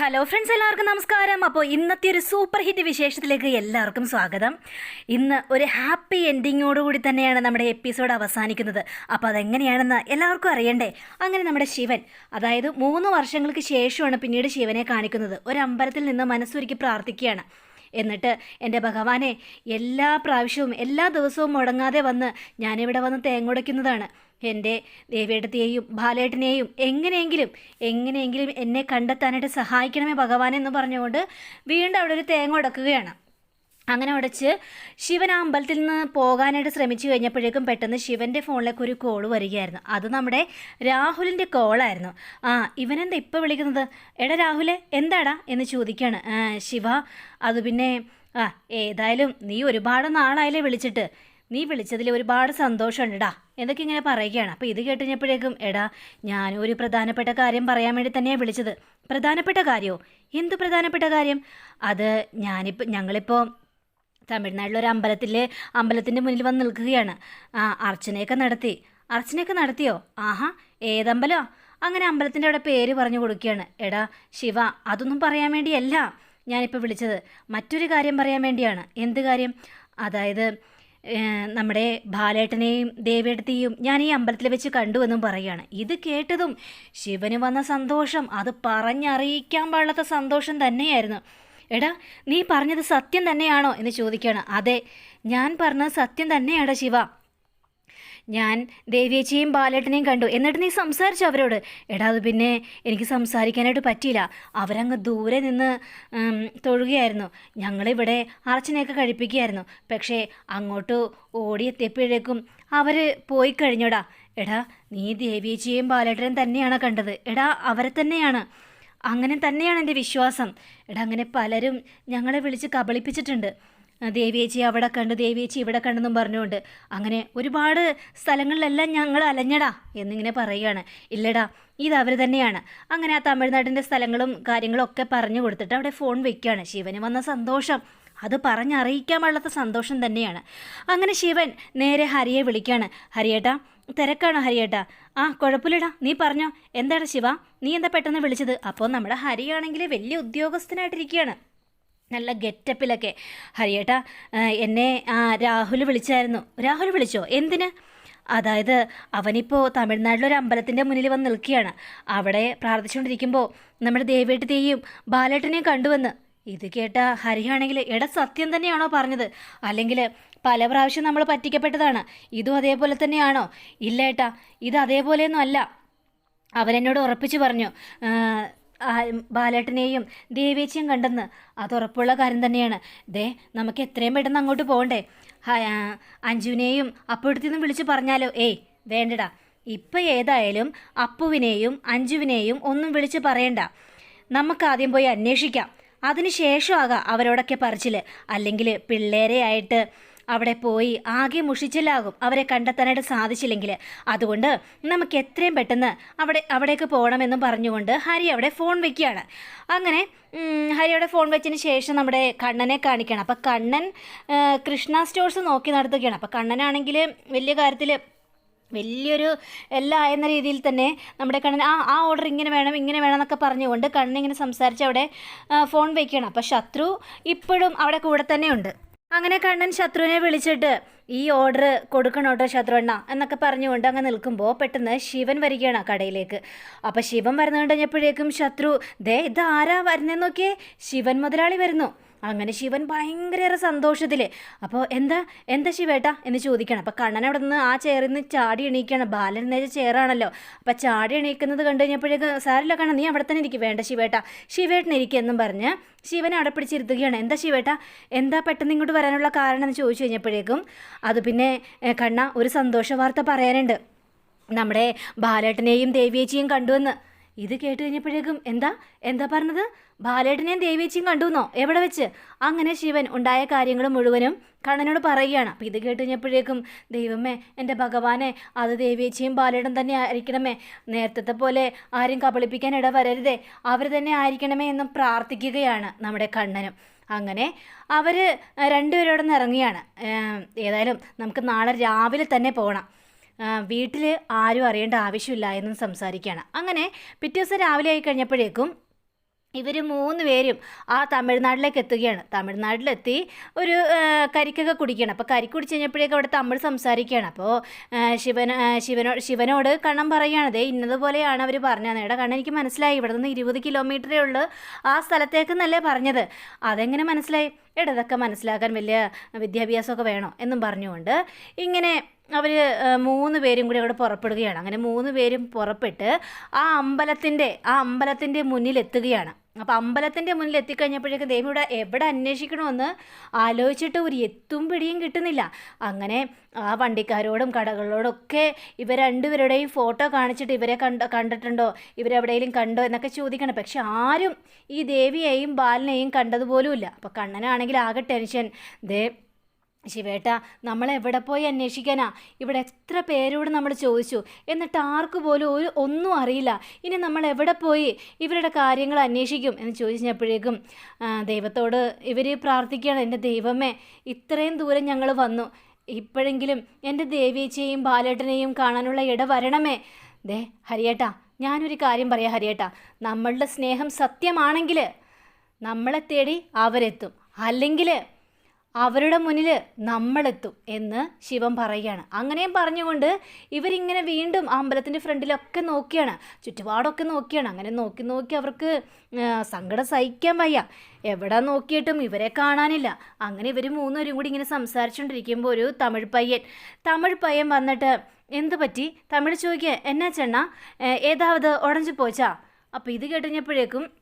Hello friends എല്ലാവർക്കും നമസ്കാരം. അപ്പോൾ ഇന്നത്തെ ഒരു സൂപ്പർ ഹിറ്റ് വിശേഷത്തിലേക്ക് എല്ലാവർക്കും സ്വാഗതം. ഇന്ന് ഒരു ഹാപ്പി എൻഡിങ്ങോടുകൂടി തന്നെയാണ് നമ്മുടെ എപ്പിസോഡ് അവസാനിക്കുന്നത്. അപ്പോൾ അതെങ്ങനെയാണെന്ന് എല്ലാവർക്കും അറിയണ്ടേ? അങ്ങനെ നമ്മുടെ ശിവൻ അതായത് മൂന്ന് വർഷങ്ങൾക്ക് ശേഷമാണ് പിന്നീട് ശിവനെ കാണിക്കുന്നത്. ഒരു അമ്പലത്തിൽ നിന്ന് മനസ്സൊരുക്കി പ്രാർത്ഥിക്കുകയാണ്. എന്നിട്ട് എന്റെ ഭഗവാനെ എല്ലാ പ്രാവശ്യവും എല്ലാ ദിവസവും മുടങ്ങാതെ വന്ന് ഞാനിവിടെ വന്ന് തേങ്ങുടയ്ക്കുന്നതാണ്. എന്റെ ദേവിയേട്ടത്തെയും ബാലേട്ടനെയും എങ്ങനെയെങ്കിലും എങ്ങനെയെങ്കിലും എന്നെ കണ്ടെത്താനായിട്ട് സഹായിക്കണമേ ഭഗവാൻ എന്ന് പറഞ്ഞുകൊണ്ട് വീണ്ടും അവിടെ ഒരു തേങ്ങ ഉടക്കുകയാണ്. അങ്ങനെ ഉടച്ച് ശിവൻ അമ്പലത്തിൽ നിന്ന് പോകാനായിട്ട് ശ്രമിച്ചു കഴിഞ്ഞപ്പോഴേക്കും പെട്ടെന്ന് ശിവന്റെ ഫോണിലേക്ക് ഒരു കോൾ വരികയായിരുന്നു. അത് നമ്മുടെ രാഹുലിന്റെ കോളായിരുന്നു ആ ഇവനെന്താ ഇപ്പോൾ വിളിക്കുന്നത്? എടാ രാഹുലെ എന്താടാ? എന്ന് ചോദിക്കുകയാണ് "ആ, ശിവ അത് പിന്നെ ആ ഏതായാലും നീ ഒരുപാട് നാളായാലേ വിളിച്ചിട്ട്. നീ വിളിച്ചതിൽ ഒരുപാട് സന്തോഷമുണ്ടെടാ എന്നൊക്കെ ഇങ്ങനെ പറയുകയാണ്. അപ്പോൾ ഇത് കേട്ടുകഴിഞ്ഞപ്പോഴേക്കും എടാ ഞാൻ ഒരു പ്രധാനപ്പെട്ട കാര്യം പറയാൻ വേണ്ടി തന്നെയാണ് വിളിച്ചത്. പ്രധാനപ്പെട്ട കാര്യമോ എന്ത് പ്രധാനപ്പെട്ട കാര്യം? അത് ഞാനിപ്പോൾ ഞങ്ങളിപ്പോൾ തമിഴ്നാട്ടിലൊരു അമ്പലത്തിൽ അമ്പലത്തിന്റെ മുന്നിൽ വന്ന് നിൽക്കുകയാണ്. ആ അർച്ചനയൊക്കെ നടത്തി. അർച്ചനയൊക്കെ നടത്തിയോ? ആഹാ ഏതമ്പലോ? അങ്ങനെ അമ്പലത്തിന്റെ അവിടെ പേര് പറഞ്ഞു കൊടുക്കുകയാണ്. എടാ ശിവ അതൊന്നും പറയാൻ വേണ്ടിയല്ല. ഞാനിപ്പോൾ വിളിച്ചത്. മറ്റൊരു കാര്യം പറയാൻ വേണ്ടിയാണ്. എന്ത് കാര്യം? അതായത് നമ്മുടെ ബാലേട്ടനെയും ദേവേട്ടത്തെയും ഞാൻ ഈ അമ്പലത്തിൽ വെച്ച് കണ്ടുവെന്നും പറയുകയാണ്. ഇത് കേട്ടതും ശിവന് വന്ന സന്തോഷം. അത് പറഞ്ഞറിയിക്കാൻ പാടില്ലാത്ത സന്തോഷം തന്നെയായിരുന്നു. എടാ നീ പറഞ്ഞത് സത്യം തന്നെയാണോ എന്ന് ചോദിക്കുകയാണ് അതെ ഞാൻ പറഞ്ഞത് സത്യം തന്നെയാണ് ശിവ. ഞാൻ ദേവിയേച്ചിയും ബാലേട്ടനെയും കണ്ടു. എന്നിട്ട് നീ സംസാരിച്ചു അവരോട്? എടാ അത് പിന്നെ എനിക്ക് സംസാരിക്കാനായിട്ട് പറ്റിയില്ല. അവരങ്ങ് ദൂരെ നിന്ന് തൊഴുകയായിരുന്നു. ഞങ്ങളിവിടെ അർച്ചനയൊക്കെ കഴിപ്പിക്കുകയായിരുന്നു. പക്ഷേ അങ്ങോട്ട് ഓടിയെത്തിയപ്പോഴേക്കും അവർ പോയി കഴിഞ്ഞോടാ. എടാ നീ ദേവിയേച്ചിയെയും ബാലേട്ടനെയും തന്നെയാണ് കണ്ടത്? എടാ അവരെ തന്നെയാണ്. അങ്ങനെ തന്നെയാണ് എന്റെ വിശ്വാസം. എടാ അങ്ങനെ പലരും ഞങ്ങളെ വിളിച്ച് കബളിപ്പിച്ചിട്ടുണ്ട്. ദേവിയേച്ചി അവിടെ കണ്ട് ദേവിയേച്ചി ഇവിടെ കണ്ടെന്നും പറഞ്ഞുകൊണ്ട്. അങ്ങനെ ഒരുപാട് സ്ഥലങ്ങളിലെല്ലാം ഞങ്ങൾ അലഞ്ഞടാ എന്നിങ്ങനെ പറയുകയാണ്. ഇല്ലടാ ഇത് അവർ തന്നെയാണ്. അങ്ങനെ ആ തമിഴ്നാടിന്റെ സ്ഥലങ്ങളും കാര്യങ്ങളും ഒക്കെ പറഞ്ഞു കൊടുത്തിട്ട് അവിടെ ഫോൺ വെക്കുകയാണ്. ശിവന് വന്ന സന്തോഷം. അത് പറഞ്ഞറിയിക്കാൻ പാടില്ലാത്ത സന്തോഷം തന്നെയാണ്. അങ്ങനെ ശിവൻ നേരെ ഹരിയെ വിളിക്കുകയാണ്. ഹരിയേട്ടാ തിരക്കാണോ ഹരിയേട്ടാ. ആ കുഴപ്പമില്ലടാ. നീ പറഞ്ഞോ. എന്താണ് ശിവ? നീ എന്താ പെട്ടെന്ന് വിളിച്ചത്? അപ്പോൾ നമ്മുടെ ഹരിയാണെങ്കിൽ വലിയ ഉദ്യോഗസ്ഥനായിട്ടിരിക്കുകയാണ് നല്ല ഗെറ്റപ്പിലൊക്കെ. ഹരിയേട്ടാ എന്നെ ആ, രാഹുൽ വിളിച്ചായിരുന്നു. രാഹുൽ വിളിച്ചോ? എന്തിന്? അതായത് അവനിപ്പോൾ തമിഴ്നാട്ടിലൊരു അമ്പലത്തിന്റെ മുന്നിൽ വന്ന് നിൽക്കുകയാണ്. അവിടെ പ്രാർത്ഥിച്ചുകൊണ്ടിരിക്കുമ്പോൾ നമ്മുടെ ദേവേട്ടത്തെയും ബാലേട്ടനെയും കണ്ടുവന്ന്. ഇത് കേട്ട ഹരിയാണെങ്കിൽ എട സത്യം തന്നെയാണോ പറഞ്ഞത്? അല്ലെങ്കിൽ പല പ്രാവശ്യം നമ്മൾ പറ്റിക്കപ്പെട്ടതാണ്. ഇതും അതേപോലെ തന്നെയാണോ? ഇല്ല ഏട്ടാ ഇത് അതേപോലെയൊന്നും അല്ല. അവരെന്നോട് ഉറപ്പിച്ചു പറഞ്ഞു ബാലേട്ടനെയും ദേവേച്ചിയും കണ്ടെന്ന്. അത് ഉറപ്പുള്ള കാര്യം തന്നെയാണ്. ദേ നമുക്ക് എത്രയും പെട്ടെന്ന് അങ്ങോട്ട് പോകണ്ടേ. അഞ്ജുവിനെയും അപ്പുഴത്തിന്നും വിളിച്ച് പറഞ്ഞാലോ? ഏയ് വേണ്ടടാ. ഇപ്പം ഏതായാലും അപ്പുവിനെയും അഞ്ജുവിനെയും ഒന്നും വിളിച്ച് പറയണ്ട. നമുക്ക് ആദ്യം പോയി അന്വേഷിക്കാം. അതിന് ശേഷമാകാം അവരോടൊക്കെ പറിച്ചിൽ അല്ലെങ്കിൽ പിള്ളേരെ ആയിട്ട് അവിടെ പോയി ആകെ മുഷിച്ചിലാകും. അവരെ കണ്ടെത്താനായിട്ട് സാധിച്ചില്ലെങ്കിൽ അതുകൊണ്ട് നമുക്ക് എത്രയും പെട്ടെന്ന് അവിടെ അവിടേക്ക് പോകണമെന്നും പറഞ്ഞുകൊണ്ട് ഹരി അവിടെ ഫോൺ വെക്കുകയാണ്. അങ്ങനെ ഹരിയുടെ ഫോൺ വെച്ചതിന് ശേഷം നമ്മുടെ കണ്ണനെ കാണിക്കണം അപ്പം കണ്ണൻ കൃഷ്ണ സ്റ്റോഴ്സ് നോക്കി നടത്തുകയാണ്. അപ്പം കണ്ണനാണെങ്കിൽ വലിയ കാര്യത്തിൽ വലിയൊരു എല്ലാം എന്ന രീതിയിൽ തന്നെ നമ്മുടെ കണ്ണൻ ആ ആ ഓർഡർ ഇങ്ങനെ വേണം ഇങ്ങനെ വേണം എന്നൊക്കെ പറഞ്ഞുകൊണ്ട് കണ്ണിങ്ങനെ സംസാരിച്ച് അവിടെ ഫോൺ വയ്ക്കണം അപ്പം ശത്രു ഇപ്പോഴും അവിടെ കൂടെ തന്നെ ഉണ്ട്. അങ്ങനെ കണ്ണൻ ശത്രുവിനെ വിളിച്ചിട്ട് ഈ ഓർഡർ കൊടുക്കണം കേട്ടോ ശത്രുവണ്ണ? എന്നൊക്കെ പറഞ്ഞുകൊണ്ട് അങ്ങ് നിൽക്കുമ്പോൾ പെട്ടെന്ന് ശിവൻ വരികയാണ് കടയിലേക്ക്. അപ്പം ശിവൻ വരുന്നത് കഴിഞ്ഞപ്പോഴേക്കും ശത്രു ദേ ഇത് ആരാ വരുന്നതെന്നൊക്കെ ശിവൻ മുതലാളി വരുന്നു. അങ്ങനെ ശിവൻ ഭയങ്കര സന്തോഷത്തിൽ അപ്പോൾ എന്താ എന്താ ശിവേട്ടാ എന്ന് ചോദിക്കണം. അപ്പോൾ കണ്ണൻ അവിടെ നിന്ന് ആ ചെയറിൽ നിന്ന് ചാടി എണീക്കുകയാണ് ബാലൻ നേരെ ചെയറാണല്ലോ അപ്പോൾ ചാടി എണീക്കുന്നത് കണ്ടു കഴിഞ്ഞപ്പോഴേക്ക് സാരില്ല കണ്ണൻ നീ അവിടെ തന്നെ ഇരിക്കും. വേണ്ട ശിവേട്ടാ. ശിവേട്ടൻ ഇരിക്കുക എന്നും പറഞ്ഞ് ശിവനെ അവിടെ പിടിച്ചിരുത്തുകയാണ്. എന്താ ശിവേട്ടാ? എന്താ പെട്ടെന്ന് ഇങ്ങോട്ട് വരാനുള്ള കാരണം എന്ന് ചോദിച്ചു കഴിഞ്ഞപ്പോഴേക്കും അത് പിന്നെ കണ്ണ ഒരു സന്തോഷ വാർത്ത പറയാനുണ്ട്. നമ്മുടെ ബാലേട്ടനെയും ദേവിയേച്ചിയും കണ്ടുവെന്ന്. ഇത് കേട്ട് കഴിഞ്ഞപ്പോഴേക്കും എന്താ? എന്താ പറഞ്ഞത്? ബാലേട്ടനെയും ദേവിയേച്ചിയും കണ്ടുവന്നോ എവിടെ വെച്ച്? അങ്ങനെ ശിവൻ ഉണ്ടായ കാര്യങ്ങൾ മുഴുവനും കണ്ണനോട് പറയുകയാണ്. അപ്പം ഇത് കേട്ട് കഴിഞ്ഞപ്പോഴേക്കും ദൈവമേ എന്റെ ഭഗവാനെ അത് ദേവേച്ചിയും ബാലേട്ടൻ തന്നെ ആയിരിക്കണമേ. നേരത്തെ പോലെ ആരും കബളിപ്പിക്കാൻ ഇട വരരുതേ അവർ തന്നെ ആയിരിക്കണമേ എന്നും പ്രാർത്ഥിക്കുകയാണ് നമ്മുടെ കണ്ണനും. അങ്ങനെ അവർ രണ്ടുപേരോടൊന്ന് ഇറങ്ങിയാണ് ഏതായാലും നമുക്ക് നാളെ രാവിലെ തന്നെ പോകണം. വീട്ടിൽ ആരും അറിയേണ്ട ആവശ്യമില്ല എന്നും സംസാരിക്കുകയാണ്. അങ്ങനെ പിറ്റേ ദിവസം രാവിലെ ആയി കഴിഞ്ഞപ്പോഴേക്കും ഇവർ മൂന്ന് പേരും ആ തമിഴ്നാട്ടിലേക്ക് എത്തുകയാണ്. തമിഴ്നാട്ടിലെത്തി ഒരു കരിക്കൊക്കെ കുടിക്കുകയാണ്. അപ്പോൾ കരിക്ക് കുടിച്ച് കഴിഞ്ഞപ്പോഴേക്കും അവിടെ തമിഴ് സംസാരിക്കുകയാണ്. അപ്പോൾ ശിവൻ ശിവനോ ശിവനോട് കണ്ണം പറയുകയാണ്. ദേ ഇന്നതുപോലെയാണ് അവർ പറഞ്ഞത്. എടാ കണ്ണൻ എനിക്ക് മനസ്സിലായി. ഇവിടെ നിന്ന് ഇരുപത് കിലോമീറ്ററേ ഉള്ളൂ. ആ സ്ഥലത്തേക്കെന്നല്ലേ പറഞ്ഞത്? അതെങ്ങനെ മനസ്സിലായി? എടാ ഇതൊക്കെ മനസ്സിലാക്കാൻ വലിയ വിദ്യാഭ്യാസമൊക്കെ വേണോ? എന്നും പറഞ്ഞുകൊണ്ട് ഇങ്ങനെ അവർ മൂന്ന് പേരും കൂടി അവിടെ പുറപ്പെടുകയാണ്. അങ്ങനെ മൂന്ന് പേരും പുറപ്പെട്ട് ആ അമ്പലത്തിന്റെ ആ അമ്പലത്തിന്റെ മുന്നിൽ എത്തുകയാണ് അപ്പോൾ അമ്പലത്തിന്റെ മുന്നിൽ എത്തിക്കഴിഞ്ഞപ്പോഴേക്കും ദേവി ഇവിടെ എവിടെ അന്വേഷിക്കണമെന്ന് ആലോചിച്ചിട്ട് ഒരു എത്തും പിടിയും കിട്ടുന്നില്ല. അങ്ങനെ ആ വണ്ടിക്കാരോടും കടകളോടും ഒക്കെ ഇവർ രണ്ടുപേരുടെയും ഫോട്ടോ കാണിച്ചിട്ട് ഇവരെ കണ്ട കണ്ടിട്ടുണ്ടോ? ഇവരെവിടെയെങ്കിലും കണ്ടോ എന്നൊക്കെ ചോദിക്കണം. പക്ഷെ ആരും ഈ ദേവിയെയും ബാലനെയും കണ്ടതുപോലുമില്ല. അപ്പോൾ കണ്ണനാണെങ്കിൽ ആകെ ടെൻഷൻ. ദേ ശിവേട്ട നമ്മളെവിടെ പോയി അന്വേഷിക്കാനാ? ഇവിടെ എത്ര പേരോട് നമ്മൾ ചോദിച്ചു? എന്നിട്ട് ആർക്ക് പോലും ഒരു ഒന്നും അറിയില്ല. ഇനി നമ്മൾ എവിടെ പോയി ഇവരുടെ കാര്യങ്ങൾ അന്വേഷിക്കും എന്ന് ചോദിച്ചപ്പോഴേക്കും ദൈവത്തോട് ഇവർ പ്രാർത്ഥിക്കുകയാണ് എന്റെ ദൈവമേ ഇത്രയും ദൂരം ഞങ്ങൾ വന്നു. ഇപ്പോഴെങ്കിലും എന്റെ ദേവിയേച്ചയെയും ബാലേട്ടനെയും കാണാനുള്ള ഇട വരണമേ? ദേ ഹരിയേട്ടാ ഞാനൊരു കാര്യം പറയാം ഹരിയേട്ടാ. നമ്മളുടെ സ്നേഹം സത്യമാണെങ്കിൽ നമ്മളെ തേടി അവരെത്തും. അല്ലെങ്കിൽ അവരുടെ മുന്നിൽ നമ്മളെത്തും എന്ന് ശിവൻ പറയുകയാണ്. അങ്ങനെയും പറഞ്ഞുകൊണ്ട് ഇവരിങ്ങനെ വീണ്ടും അമ്പലത്തിന്റെ ഫ്രണ്ടിലൊക്കെ നോക്കിയാണ്. ചുറ്റുപാടൊക്കെ നോക്കിയാണ്. അങ്ങനെ നോക്കി നോക്കി അവർക്ക് സങ്കടം സഹിക്കാൻ വയ്യ. എവിടെ നോക്കിയിട്ടും ഇവരെ കാണാനില്ല. അങ്ങനെ ഇവർ മൂന്നുപേരും കൂടി ഇങ്ങനെ സംസാരിച്ചുകൊണ്ടിരിക്കുമ്പോൾ ഒരു തമിഴ് പയ്യൻ തമിഴ് പയ്യൻ വന്നിട്ട് എന്ത് പറ്റി? തമിഴ് ചോദിക്കുക എന്നാ ചെണ്ണ? ഏതാവത്? ഉടഞ്ചു പോച്ചാ അപ്പോൾ ഇത് കേട്ടുകഴിഞ്ഞപ്പോഴേക്കും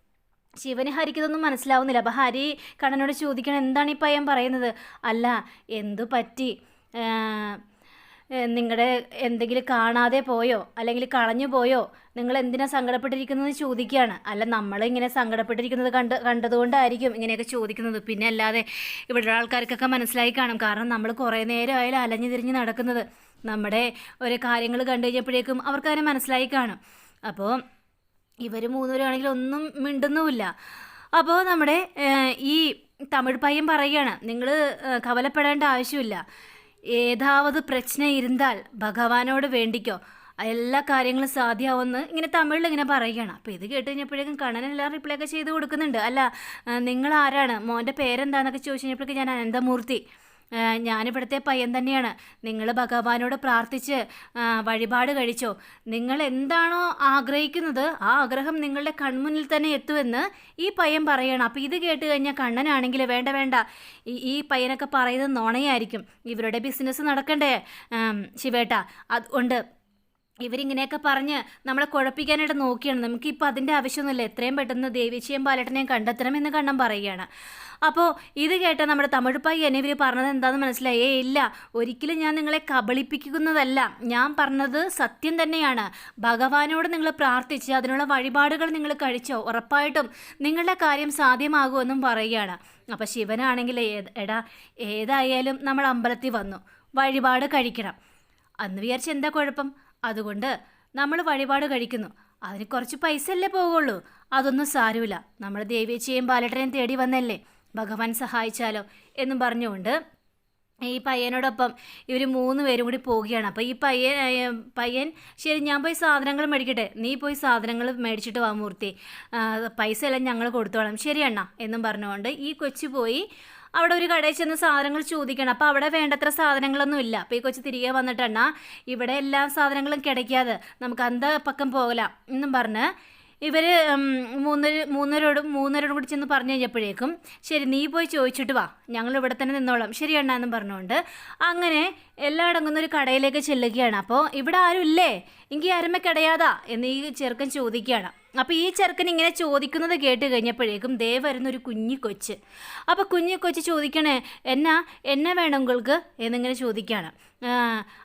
ശിവന് ഹരിക്ക് ഇതൊന്നും മനസ്സിലാവുന്നില്ല. അപ്പോൾ ഹരി കണ്ണനോട് ചോദിക്കണം എന്താണ് ഈ പയ്യൻ പറയുന്നത്? അല്ല എന്തു പറ്റി? നിങ്ങളുടെ എന്തെങ്കിലും കാണാതെ പോയോ? അല്ലെങ്കിൽ കളഞ്ഞു പോയോ? നിങ്ങൾ എന്തിനാ സങ്കടപ്പെട്ടിരിക്കുന്നത് ചോദിക്കുകയാണ് അല്ല നമ്മൾ ഇങ്ങനെ സങ്കടപ്പെട്ടിരിക്കുന്നത് കണ്ട് കണ്ടതുകൊണ്ടായിരിക്കും ഇങ്ങനെയൊക്കെ ചോദിക്കുന്നത്. പിന്നെ അല്ലാതെ ഇവിടെ ആൾക്കാർക്കൊക്കെ മനസ്സിലായി കാണും. കാരണം നമ്മൾ കുറേ നേരമായാലും അലഞ്ഞു തിരിഞ്ഞ് നടക്കുന്നത്. നമ്മുടെ ഒരു കാര്യങ്ങൾ കണ്ടു കഴിഞ്ഞപ്പോഴേക്കും അവർക്കതിനെ മനസ്സിലായി കാണും. അപ്പോൾ ഇവർ മൂന്നുപേരാണെങ്കിൽ ഒന്നും മിണ്ടുന്നുമില്ല. അപ്പോൾ നമ്മുടെ ഈ തമിഴ് പയ്യൻ പറയുകയാണ് നിങ്ങൾ കവലപ്പെടേണ്ട ആവശ്യമില്ല. ഏതാവത് പ്രശ്ന ഇരുന്നാൽ ഭഗവാനോട് വേണ്ടിക്കോ. എല്ലാ കാര്യങ്ങളും സാധ്യമാവുമെന്ന് ഇങ്ങനെ തമിഴിൽ ഇങ്ങനെ പറയുകയാണ്. അപ്പോൾ ഇത് കേട്ട് കഴിഞ്ഞപ്പോഴേക്കും കണ്ണൻ എല്ലാം റിപ്ലൈ ഒക്കെ ചെയ്ത് കൊടുക്കുന്നുണ്ട്. അല്ല നിങ്ങൾ ആരാണ് മോന്റെ പേരെന്താന്നൊക്കെ ചോദിച്ചു കഴിഞ്ഞപ്പോഴേക്കും ഞാൻ അനന്തമൂർത്തി. ഞാനിവിടുത്തെ പയ്യൻ തന്നെയാണ്. നിങ്ങൾ ഭഗവാനോട് പ്രാർത്ഥിച്ച് വഴിപാട് കഴിച്ചോ. നിങ്ങൾ എന്താണോ ആഗ്രഹിക്കുന്നത് ആ ആഗ്രഹം നിങ്ങളുടെ കൺമുന്നിൽ തന്നെ എത്തുമെന്ന് ഈ പയ്യൻ പറയണം. അപ്പോൾ ഇത് കേട്ട് കഴിഞ്ഞാൽ കണ്ണനാണെങ്കിൽ വേണ്ട വേണ്ട. ഈ ഈ പയ്യനൊക്കെ പറയുന്നത് നോണയായിരിക്കും. ഇവരുടെ ബിസിനസ് നടക്കണ്ടേ? ശിവേട്ട അതുകൊണ്ട് ഇവരിങ്ങനെയൊക്കെ പറഞ്ഞ് നമ്മളെ കുഴപ്പിക്കാനായിട്ട് നോക്കിയാണ്. നമുക്ക് നമുക്കിപ്പോൾ അതിന്റെ ആവശ്യമൊന്നുമില്ല. എത്രയും പെട്ടെന്ന് ദേവിച്ചിയും പാലട്ടനെയും കണ്ടെത്തണമെന്ന് കണ്ണം പറയുകയാണ്. അപ്പോൾ ഇത് കേട്ട നമ്മുടെ തമിഴ്പ്പായി എന്നെ ഇവർ പറഞ്ഞത് എന്താണെന്ന് മനസ്സിലായി? ഏ ഇല്ല. ഒരിക്കലും ഞാൻ നിങ്ങളെ കബളിപ്പിക്കുന്നതല്ല. ഞാൻ പറഞ്ഞത് സത്യം തന്നെയാണ്. ഭഗവാനോട് നിങ്ങൾ പ്രാർത്ഥിച്ച് അതിനുള്ള വഴിപാടുകൾ നിങ്ങൾ കഴിച്ചോ. ഉറപ്പായിട്ടും നിങ്ങളുടെ കാര്യം സാധ്യമാകുമെന്നും പറയുകയാണ്. അപ്പോൾ ശിവനാണെങ്കിൽ എടാ ഏതായാലും നമ്മൾ അമ്പലത്തിൽ വന്നു. വഴിപാട് കഴിക്കണം. അന്ന് വിചാരിച്ച് എന്താ കുഴപ്പം? അതുകൊണ്ട് നമ്മൾ വഴിപാട് കഴിക്കുന്നു. അതിന് കുറച്ച് പൈസ അല്ലേ പോകുള്ളൂ അതൊന്നും സാരമില്ല. നമ്മൾ ദേവിയേച്ചിയെയും ബാലട്ടനെയും തേടി വന്നല്ലേ. ഭഗവാൻ സഹായിച്ചാലോ എന്നും പറഞ്ഞുകൊണ്ട് ഈ പയ്യനോടൊപ്പം ഇവർ മൂന്ന് പേരും കൂടി പോവുകയാണ്. അപ്പോൾ ഈ പയ്യൻ പയ്യൻ ശരി ഞാൻ പോയി സാധനങ്ങൾ മേടിക്കട്ടെ. നീ പോയി സാധനങ്ങൾ മേടിച്ചിട്ട് വാ മൂർത്തി. പൈസ എല്ലാം ഞങ്ങൾ കൊടുത്തോളാം. ശരി എന്നും പറഞ്ഞുകൊണ്ട് ഈ കൊച്ചു പോയി അവിടെ ഒരു കടയിൽ ചെന്ന് സാധനങ്ങൾ ചോദിക്കണം. അപ്പോൾ അവിടെ വേണ്ടത്ര സാധനങ്ങളൊന്നും ഇല്ല. അപ്പോൾ ഈ കൊച്ചു തിരികെ വന്നിട്ടെണ്ണ ഇവിടെ എല്ലാ സാധനങ്ങളും കിടക്കാതെ നമുക്ക് അന്ത പക്കം പോകലാം എന്നും പറഞ്ഞ് ഇവർ മൂന്നര മൂന്നരോടും മൂന്നരോടും കൂടി ചെന്ന് പറഞ്ഞു കഴിഞ്ഞപ്പോഴേക്കും ശരി നീ പോയി ചോദിച്ചിട്ട് വാ. ഞങ്ങൾ ഇവിടെ തന്നെ നിന്നോളാം. ശരി എണ്ണാന്നും പറഞ്ഞുകൊണ്ട്. അങ്ങനെ എല്ലാം ഒരു കടയിലേക്ക് ചെല്ലുകയാണ്. അപ്പോൾ ഇവിടെ ആരും ഇല്ലേ? എങ്കിൽ ആരുമേ കിടയാതാ എന്ന് ഈ ചെറുക്കൻ ചോദിക്കുകയാണ്. അപ്പോൾ ഈ ചെറുക്കൻ ഇങ്ങനെ ചോദിക്കുന്നത് കേട്ട് കഴിഞ്ഞപ്പോഴേക്കും ദേ വരുന്ന ഒരു കുഞ്ഞു കൊച്ച്. അപ്പോൾ കുഞ്ഞു കൊച്ച് ചോദിക്കണേ എന്നാ എന്നെ വേണം ഉങ്ങൾക്ക് എന്നിങ്ങനെ ചോദിക്കുകയാണ്.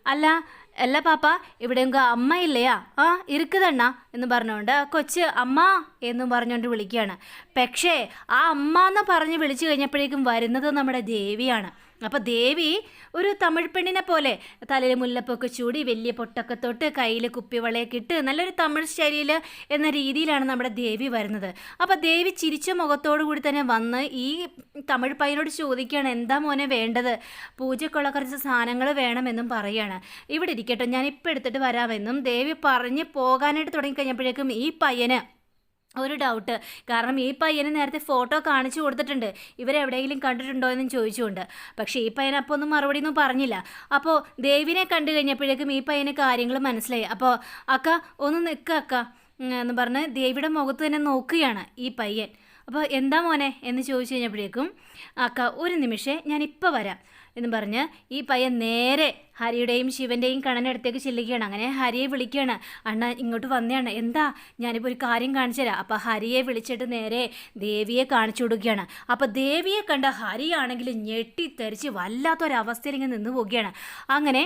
അല്ല അല്ല പാപ്പ ഇവിടെ ഉങ്ക അമ്മ ഇല്ലയാ? ആ ഇരിക്കുതണ്ണ എന്ന് പറഞ്ഞുകൊണ്ട് കൊച്ച് അമ്മ എന്നും പറഞ്ഞുകൊണ്ട് വിളിക്കുകയാണ്. പക്ഷേ ആ അമ്മ എന്ന് പറഞ്ഞ് വിളിച്ചു കഴിഞ്ഞപ്പോഴേക്കും വരുന്നത് നമ്മുടെ ദേവിയാണ്. അപ്പോൾ ദേവി ഒരു തമിഴ് പെണ്ണിനെ പോലെ തലയിൽ മുല്ലപ്പൊക്കെ ചൂടി വലിയ പൊട്ടൊക്കെ തൊട്ട് കയ്യിൽ കുപ്പിവളയൊക്കെ ഇട്ട് നല്ലൊരു തമിഴ് ശൈലിയിൽ എന്ന രീതിയിലാണ് നമ്മുടെ ദേവി വരുന്നത്. അപ്പോൾ ദേവി ചിരിച്ച മുഖത്തോടു കൂടി തന്നെ വന്ന് ഈ തമിഴ് പയ്യനോട് ചോദിക്കുകയാണ് എന്താ മോനെ വേണ്ടത്? പൂജക്കുള്ള കുറച്ച് സാധനങ്ങൾ വേണമെന്നും പറയുകയാണ് ഇവിടെ ഇരിക്കട്ടെ ഞാൻ ഇപ്പം എടുത്തിട്ട് വരാമെന്നും ദേവി പറഞ്ഞ് പോകാനായിട്ട് തുടങ്ങിക്കഴിഞ്ഞപ്പോഴേക്കും ഈ പയ്യന് ഒരു ഡൗട്ട് കാരണം ഈ പയ്യനെ നേരത്തെ ഫോട്ടോ കാണിച്ചു കൊടുത്തിട്ടുണ്ട്. ഇവരെവിടെയെങ്കിലും കണ്ടിട്ടുണ്ടോ എന്നും ചോദിച്ചുകൊണ്ട്. പക്ഷേ ഈ പയ്യൻ അപ്പോൾ ഒന്നും മറുപടി ഒന്നും പറഞ്ഞില്ല. അപ്പോൾ ദേവിനെ കണ്ടു കഴിഞ്ഞപ്പോഴേക്കും ഈ പയ്യന് കാര്യങ്ങൾ മനസ്സിലായി. അപ്പോൾ അക്ക ഒന്ന് നിൽക്കുക അക്ക എന്ന് പറഞ്ഞ് ദേവിയുടെ മുഖത്ത് തന്നെ നോക്കുകയാണ് ഈ പയ്യൻ. അപ്പോൾ എന്താ മോനെ? എന്ന് ചോദിച്ചു കഴിഞ്ഞപ്പോഴേക്കും അക്ക ഒരു നിമിഷം ഞാൻ ഇപ്പോൾ വരാം എന്ന് പറഞ്ഞ് ഈ പയ്യൻ നേരെ ഹരിയുടെയും ശിവന്റെയും കണ്ണനടുത്തേക്ക് ചെല്ലുകയാണ്. അങ്ങനെ ഹരിയെ വിളിക്കുകയാണ്. അണ്ണ ഇങ്ങോട്ട് വന്നതാണ് എന്താ? ഞാനിപ്പോൾ ഒരു കാര്യം കാണിച്ചു തരാം. അപ്പോൾ ഹരിയെ വിളിച്ചിട്ട് നേരെ ദേവിയെ കാണിച്ചു കൊടുക്കുകയാണ്. അപ്പോൾ ദേവിയെ കണ്ട ഹരിയാണെങ്കിൽ ഞെട്ടിത്തെറിച്ച് വല്ലാത്തൊരവസ്ഥയിൽ ഇങ്ങനെ നിന്ന് പോവുകയാണ്. അങ്ങനെ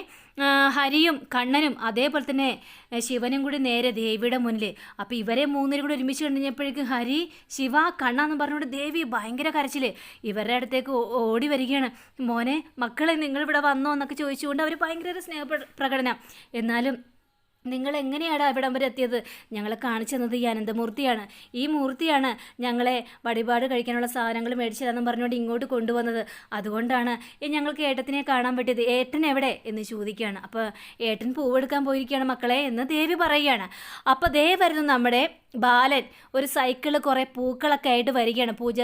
ഹരിയും കണ്ണനും അതേപോലെ തന്നെ ശിവനും കൂടി നേരെ ദേവിയുടെ മുന്നിൽ അപ്പോൾ ഇവരെ മൂന്നിനും കൂടി ഒരുമിച്ച് കണ്ടുകഴിഞ്ഞപ്പോഴേക്കും ഹരി ശിവ കണ്ണ എന്ന് പറഞ്ഞുകൊണ്ട് ദേവി ഭയങ്കര കരച്ചിൽ ഇവരുടെ അടുത്തേക്ക് ഓടി വരികയാണ്. മോനെ മക്കളെ നിങ്ങൾ ഇവിടെ വന്നോ എന്നൊക്കെ ചോദിച്ചുകൊണ്ട് അവർ ഭയങ്കര ഒരു സ്നേഹ പ്രകടനം. എന്നാലും നിങ്ങൾ എങ്ങനെയാണ് അവിടം വരെ എത്തിയത്? ഞങ്ങളെ കാണിച്ചു തന്നത് ഈ അനന്തമൂർത്തിയാണ്. ഈ മൂർത്തിയാണ് ഞങ്ങളെ വഴിപാട് കഴിക്കാനുള്ള സാധനങ്ങൾ മേടിച്ചു തരാമെന്ന് പറഞ്ഞുകൊണ്ട് ഇങ്ങോട്ട് കൊണ്ടുവന്നത്. അതുകൊണ്ടാണ് ഞങ്ങൾക്ക് ഏട്ടത്തിനെ കാണാൻ പറ്റിയത്. ഏട്ടൻ എവിടെ? എന്ന് ചോദിക്കുകയാണ്. അപ്പോൾ ഏട്ടൻ പൂവെടുക്കാൻ പോയിരിക്കുകയാണ് മക്കളെ എന്ന് ദേവി പറയുകയാണ്. അപ്പോൾ ദേ വരുന്നു നമ്മുടെ ബാലൻ ഒരു സൈക്കിൾ കുറേ പൂക്കളൊക്കെ ആയിട്ട് വരികയാണ്. പൂജ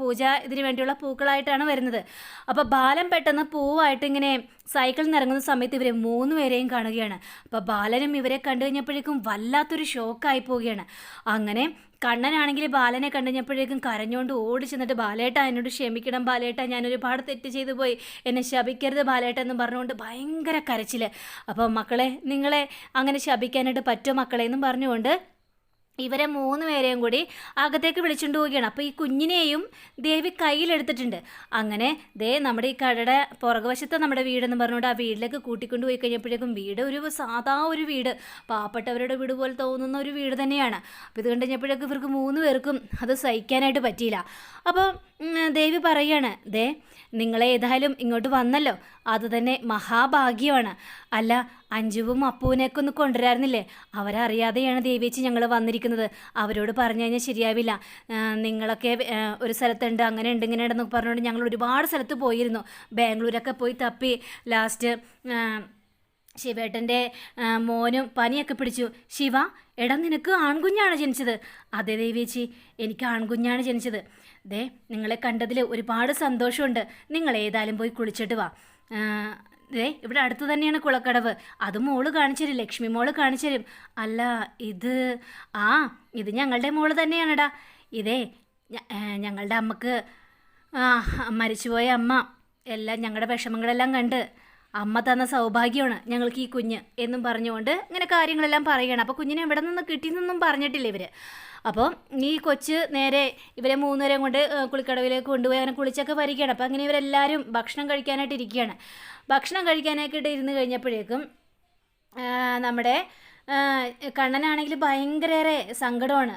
പൂജ ഇതിന് വേണ്ടിയുള്ള പൂക്കളായിട്ടാണ് വരുന്നത്. അപ്പോൾ ബാലൻ പെട്ടെന്ന് പൂവായിട്ട് ഇങ്ങനെ സൈക്കിളിൽ നിന്ന് ഇറങ്ങുന്ന സമയത്ത് ഇവരെ മൂന്ന് പേരെയും കാണുകയാണ്. അപ്പോൾ ബാലനും ഇവരെ കണ്ടു കഴിഞ്ഞപ്പോഴേക്കും വല്ലാത്തൊരു ഷോക്കായി പോവുകയാണ്. അങ്ങനെ കണ്ണനാണെങ്കിൽ ബാലനെ കണ്ടു കഴിഞ്ഞപ്പോഴേക്കും കരഞ്ഞുകൊണ്ട് ഓടി ചെന്നിട്ട് ബാലേട്ട എന്നോട് ക്ഷമിക്കണം ബാലേട്ട ഞാൻ ഒരുപാട് തെറ്റ് ചെയ്തു പോയി. എന്നെ ശപിക്കരുത് ബാലേട്ട എന്ന് പറഞ്ഞുകൊണ്ട് ഭയങ്കര കരച്ചിൽ അപ്പോൾ മക്കളെ നിങ്ങളെ അങ്ങനെ ശപിക്കാനായിട്ട് പറ്റുമോ മക്കളെ എന്നും പറഞ്ഞുകൊണ്ട് ഇവരെ മൂന്ന് പേരെയും കൂടി അകത്തേക്ക് വിളിച്ചുകൊണ്ട് പോവുകയാണ്. അപ്പോൾ ഈ കുഞ്ഞിനെയും ദേവി കയ്യിലെടുത്തിട്ടുണ്ട്. അങ്ങനെ ദേ നമ്മുടെ ഈ കടയുടെ പുറകുവശത്തെ നമ്മുടെ വീടെന്ന് പറഞ്ഞുകൊണ്ട് ആ വീട്ടിലേക്ക് കൂട്ടിക്കൊണ്ട് പോയി കഴിഞ്ഞപ്പോഴേക്കും വീട് ഒരു സാധാ ഒരു വീട്. പാവപ്പെട്ടവരുടെ വീട് പോലെ തോന്നുന്ന ഒരു വീട് തന്നെയാണ്. അപ്പോൾ ഇത് കണ്ടു കഴിഞ്ഞപ്പോഴേക്കും ഇവർക്ക് മൂന്ന് പേർക്കും അത് സഹിക്കാനായിട്ട് പറ്റിയില്ല. അപ്പോൾ ദേവി പറയാണ് ദേ നിങ്ങളെ ഏതായാലും ഇങ്ങോട്ട് വന്നല്ലോ. അത് തന്നെ മഹാഭാഗ്യമാണ്. അല്ല അഞ്ജുവും അപ്പുവിനെയൊക്കെ ഒന്ന് കൊണ്ടുവരായിരുന്നില്ലേ അവരറിയാതെയാണ് ദേവിയേച്ചി ഞങ്ങൾ വന്നിരിക്കുന്നത്. അവരോട് പറഞ്ഞു കഴിഞ്ഞാൽ ശരിയാവില്ല. നിങ്ങളൊക്കെ ഒരു സ്ഥലത്തുണ്ട് അങ്ങനെ ഉണ്ട് ഇങ്ങനെ ഉണ്ടെന്നൊക്കെ പറഞ്ഞുകൊണ്ട് ഞങ്ങൾ ഒരുപാട് സ്ഥലത്ത് പോയിരുന്നു. ബാംഗ്ലൂരൊക്കെ പോയി തപ്പി. ലാസ്റ്റ് ശിവേട്ടന്റെ മോനും പനിയൊക്കെ പിടിച്ചു. ശിവ എടാ നിനക്ക് ആൺകുഞ്ഞാണ് ജനിച്ചത്. അതെ ദേവിയേച്ചി എനിക്ക് ആൺകുഞ്ഞാണ് ജനിച്ചത്. ദേ നിങ്ങളെ കണ്ടതിൽ ഒരുപാട് സന്തോഷമുണ്ട്. നിങ്ങൾ ഏതായാലും പോയി കുളിച്ചിട്ട് വാ. ദേ ഇവിടെ അടുത്ത് തന്നെയാണ് കുളക്കടവ്. അത് മോൾ കാണിച്ചുതരും ലക്ഷ്മി മോൾ കാണിച്ചുതരും അല്ല ഇത് ആ ഇത് ഞങ്ങളുടെ മോൾ തന്നെയാണെടാ. ഇതേ ഞങ്ങളുടെ അമ്മയ്ക്ക് മരിച്ചുപോയ അമ്മ. എല്ലാം ഞങ്ങളുടെ വിഷമങ്ങളെല്ലാം കണ്ട്. അമ്മ തന്ന സൗഭാഗ്യമാണ് ഞങ്ങൾക്ക് ഈ കുഞ്ഞ് എന്നും പറഞ്ഞുകൊണ്ട് ഇങ്ങനെ കാര്യങ്ങളെല്ലാം പറയുകയാണ്. അപ്പോൾ കുഞ്ഞിനെ എവിടെ നിന്ന് കിട്ടിയെന്നൊന്നും പറഞ്ഞിട്ടില്ല ഇവർ അപ്പോൾ ഈ കൊച്ച് നേരെ ഇവരെ മൂന്നുപേരെയും കൊണ്ട് കുളിക്കടവിലേക്ക് കൊണ്ടുപോയി അങ്ങനെ കുളിച്ചൊക്കെ വരികയാണ്. അപ്പോൾ അങ്ങനെ ഇവരെല്ലാവരും ഭക്ഷണം കഴിക്കാനായിട്ട് ഇരിക്കുകയാണ്. ഭക്ഷണം കഴിക്കാനായിട്ട് ഇരുന്ന് കഴിഞ്ഞപ്പോഴേക്കും നമ്മുടെ കണ്ണനാണെങ്കിൽ ഭയങ്കരേറെ സങ്കടമാണ്.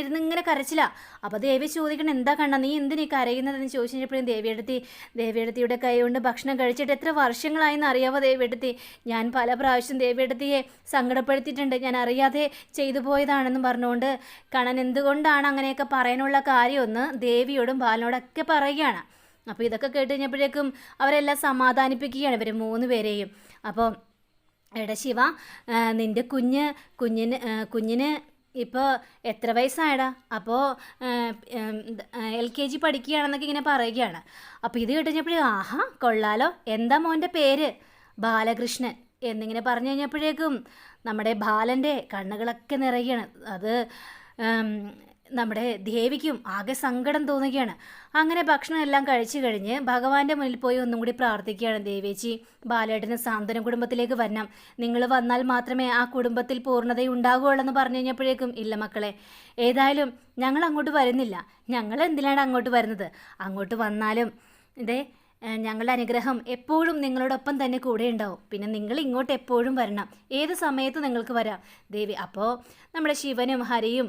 ഇരുന്ന് ഇങ്ങനെ കരച്ചില്ല അപ്പോൾ ദേവി ചോദിക്കണം എന്താ കണ്ണ നീ എന്തിനീ കരയുന്നതെന്ന് ചോദിച്ചു കഴിഞ്ഞപ്പോഴും ദേവിയെടുത്തി ദേവിയെടുത്തിയുടെ കൈ കൊണ്ട് ഭക്ഷണം കഴിച്ചിട്ട് എത്ര വർഷങ്ങളായെന്ന് അറിയാവോ ദേവിയെടുത്തി. ഞാൻ പല പ്രാവശ്യം ദേവിയെടുത്തിയെ സങ്കടപ്പെടുത്തിയിട്ടുണ്ട്. ഞാൻ അറിയാതെ ചെയ്തു പോയതാണെന്ന് പറഞ്ഞുകൊണ്ട് കണ്ണൻ എന്തുകൊണ്ടാണ് അങ്ങനെയൊക്കെ പറയാനുള്ള കാര്യമൊന്ന് ദേവിയോടും ബാലനോടൊക്കെ പറയുകയാണ്. അപ്പോൾ ഇതൊക്കെ കേട്ട് കഴിഞ്ഞപ്പോഴേക്കും അവരെല്ലാം സമാധാനിപ്പിക്കുകയാണ് ഇവർ മൂന്ന് പേരെയും. അപ്പോൾ എടാ ശിവ നിന്റെ കുഞ്ഞ് കുഞ്ഞിന് കുഞ്ഞിന് ഇപ്പോൾ എത്ര വയസ്സായടാ? അപ്പോൾ എൽ കെ ജി പഠിക്കുകയാണെന്നൊക്കെ ഇങ്ങനെ പറയുകയാണ്. അപ്പോൾ ഇത് കേട്ടുകഴിഞ്ഞപ്പോഴേ ആഹാ കൊള്ളാലോ എന്താ മോന്റെ പേര്? ബാലകൃഷ്ണൻ എന്നിങ്ങനെ പറഞ്ഞു കഴിഞ്ഞപ്പോഴേക്കും നമ്മുടെ ബാലന്റെ കണ്ണുകളൊക്കെ നിറയുകയാണ്. അത് നമ്മുടെ ദേവിക്കും ആകെ സങ്കടം തോന്നുകയാണ്. അങ്ങനെ ഭക്ഷണം എല്ലാം കഴിച്ചു കഴിഞ്ഞ് ഭഗവാന്റെ മുന്നിൽ പോയി ഒന്നും കൂടി പ്രാർത്ഥിക്കുകയാണ് ദേവേച്ചി. ബാലേട്ടന് സാന്ത്വന കുടുംബത്തിലേക്ക് വരണം. നിങ്ങൾ വന്നാൽ മാത്രമേ ആ കുടുംബത്തിൽ പൂർണത ഉണ്ടാകുകയുള്ളൂ എന്ന് പറഞ്ഞു കഴിഞ്ഞപ്പോഴേക്കും ഇല്ല മക്കളെ ഏതായാലും ഞങ്ങൾ അങ്ങോട്ട് വരുന്നില്ല. ഞങ്ങൾ എന്തിനാണ് അങ്ങോട്ട് വരുന്നത്? അങ്ങോട്ട് വന്നാലും ഇതേ ഞങ്ങളുടെ അനുഗ്രഹം എപ്പോഴും നിങ്ങളോടൊപ്പം തന്നെ കൂടെ ഉണ്ടാവും. പിന്നെ നിങ്ങൾ ഇങ്ങോട്ട് എപ്പോഴും വരണം. ഏത് സമയത്ത് നിങ്ങൾക്ക് വരാം? ദേവി അപ്പോൾ നമ്മുടെ ശിവനും ഹരിയും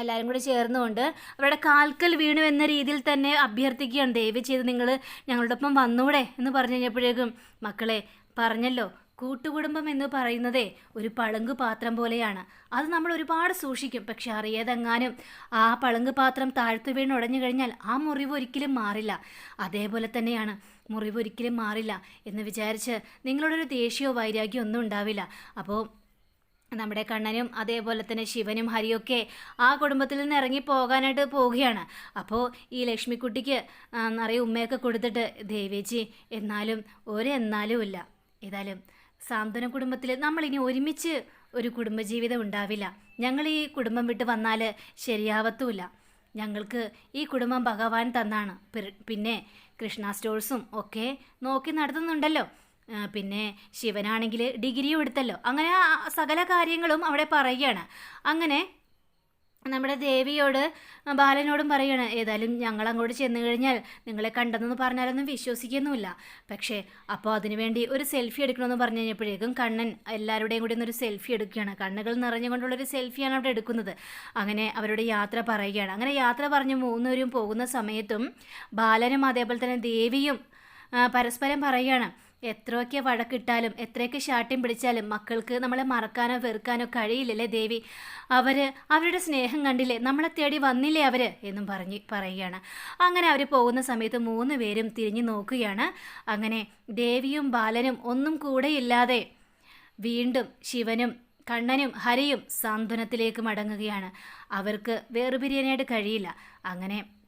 എല്ലാവരും കൂടി ചേർന്നുകൊണ്ട് അവരുടെ കാൽക്കൽ വീണു എന്ന രീതിയിൽ തന്നെ അഭ്യർത്ഥിക്കുകയാണ്. ദയവ് ചെയ്ത് നിങ്ങൾ ഞങ്ങളോടൊപ്പം വന്നൂടെ എന്ന് പറഞ്ഞു കഴിഞ്ഞപ്പോഴേക്കും മക്കളെ പറഞ്ഞല്ലോ കൂട്ടുകുടുംബം എന്ന് പറയുന്നതേ ഒരു പളുങ്ക് പാത്രം പോലെയാണ്. അത് നമ്മൾ ഒരുപാട് സൂക്ഷിക്കും. പക്ഷെ അറിയാതെങ്ങാനും ആ പളുങ്ക് പാത്രം താഴ്ത്തു വീണ് ഉടഞ്ഞു കഴിഞ്ഞാൽ ആ മുറിവ് ഒരിക്കലും മാറില്ല. അതേപോലെ തന്നെയാണ് മുറിവ് ഒരിക്കലും മാറില്ല എന്ന് വിചാരിച്ച് നിങ്ങളോടൊരു ദേഷ്യമോ വൈരാഗ്യമോ ഒന്നും ഉണ്ടാവില്ല. അപ്പോൾ നമ്മുടെ കണ്ണനും അതേപോലെ തന്നെ ശിവനും ഹരിയൊക്കെ ആ കുടുംബത്തിൽ നിന്ന് ഇറങ്ങി പോകാനായിട്ട് പോവുകയാണ്. അപ്പോൾ ഈ ലക്ഷ്മിക്കുട്ടിക്ക് നിറയെ ഉമ്മയൊക്കെ കൊടുത്തിട്ട് ദേവേജി എന്നാലും ഒരു എന്നാലും ഇല്ല. ഏതായാലും സാന്ത്വന കുടുംബത്തിൽ നമ്മളിനി ഒരുമിച്ച് ഒരു കുടുംബജീവിതം ഉണ്ടാവില്ല. ഞങ്ങൾ ഈ കുടുംബം വിട്ട് വന്നാൽ ശരിയാവത്തുമില്ല ഞങ്ങൾക്ക് ഈ കുടുംബം ഭഗവാൻ തന്നാണ്. പിന്നെ കൃഷ്ണ സ്റ്റോഴ്സും ഒക്കെ നോക്കി നടത്തുന്നുണ്ടല്ലോ. പിന്നെ ശിവനാണെങ്കിൽ ഡിഗ്രിയും എടുത്തല്ലോ. അങ്ങനെ സകല കാര്യങ്ങളും അവിടെ പറയുകയാണ്. അങ്ങനെ നമ്മുടെ ദേവിയോട് ബാലനോടും പറയാണ് ഏതായാലും ഞങ്ങൾ അങ്ങോട്ട് ചെന്ന് കഴിഞ്ഞാൽ നിങ്ങളെ കണ്ടെന്ന് പറഞ്ഞാലൊന്നും വിശ്വസിക്കുന്നുമില്ല. പക്ഷേ അപ്പോൾ അതിനുവേണ്ടി ഒരു സെൽഫി എടുക്കണമെന്ന് പറഞ്ഞു കഴിഞ്ഞപ്പോഴേക്കും കണ്ണൻ എല്ലാവരുടെയും കൂടി ഒന്നൊരു സെൽഫി എടുക്കുകയാണ്. കണ്ണുകൾ നിറഞ്ഞുകൊണ്ടുള്ളൊരു സെൽഫിയാണ് അവിടെ എടുക്കുന്നത്. അങ്ങനെ അവരുടെ യാത്ര പറയുകയാണ്. അങ്ങനെ യാത്ര പറഞ്ഞ് മൂന്നുപേരും പോകുന്ന സമയത്തും ബാലനും അതേപോലെ തന്നെ ദേവിയും പരസ്പരം പറയുകയാണ്. എത്രയൊക്കെ വഴക്കിട്ടാലും എത്രയൊക്കെ ശാട്ട്യം പിടിച്ചാലും മക്കൾക്ക് നമ്മളെ മറക്കാനോ വെറുക്കാനോ കഴിയില്ലല്ലേ ദേവി? അവർ അവരുടെ സ്നേഹം കണ്ടില്ലേ നമ്മളെ തേടി വന്നില്ലേ അവർ എന്നും പറഞ്ഞ് പറയുകയാണ്. അങ്ങനെ അവർ പോകുന്ന സമയത്ത് മൂന്ന് പേരും തിരിഞ്ഞു നോക്കുകയാണ്. അങ്ങനെ ദേവിയും ബാലനും ഒന്നും കൂടെയില്ലാതെ വീണ്ടും ശിവനും കണ്ണനും ഹരിയും സാന്ത്വനത്തിലേക്ക് മടങ്ങുകയാണ്. അവർക്ക് വേർപിരിയാനായിട്ട് കഴിയില്ല. അങ്ങനെ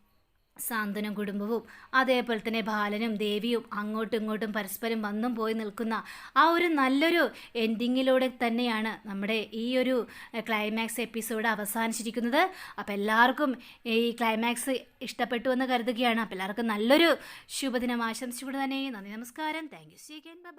സാന്ത്വനം കുടുംബവും അതേപോലെ തന്നെ ബാലനും ദേവിയും അങ്ങോട്ടും ഇങ്ങോട്ടും പരസ്പരം വന്നും പോയി നിൽക്കുന്ന ആ ഒരു നല്ലൊരു എൻഡിങ്ങിലൂടെ തന്നെയാണ് നമ്മുടെ ഈ ഒരു ക്ലൈമാക്സ് എപ്പിസോഡ് അവസാനിച്ചിരിക്കുന്നത്. അപ്പോൾ എല്ലാവർക്കും ഈ ക്ലൈമാക്സ് ഇഷ്ടപ്പെട്ടു എന്ന് കരുതുകയാണ്. അപ്പോൾ എല്ലാവർക്കും നല്ലൊരു ശുഭദിനം ആശംസിച്ചുകൊണ്ട് തന്നെ നന്ദി നമസ്കാരം. Thank you see again bye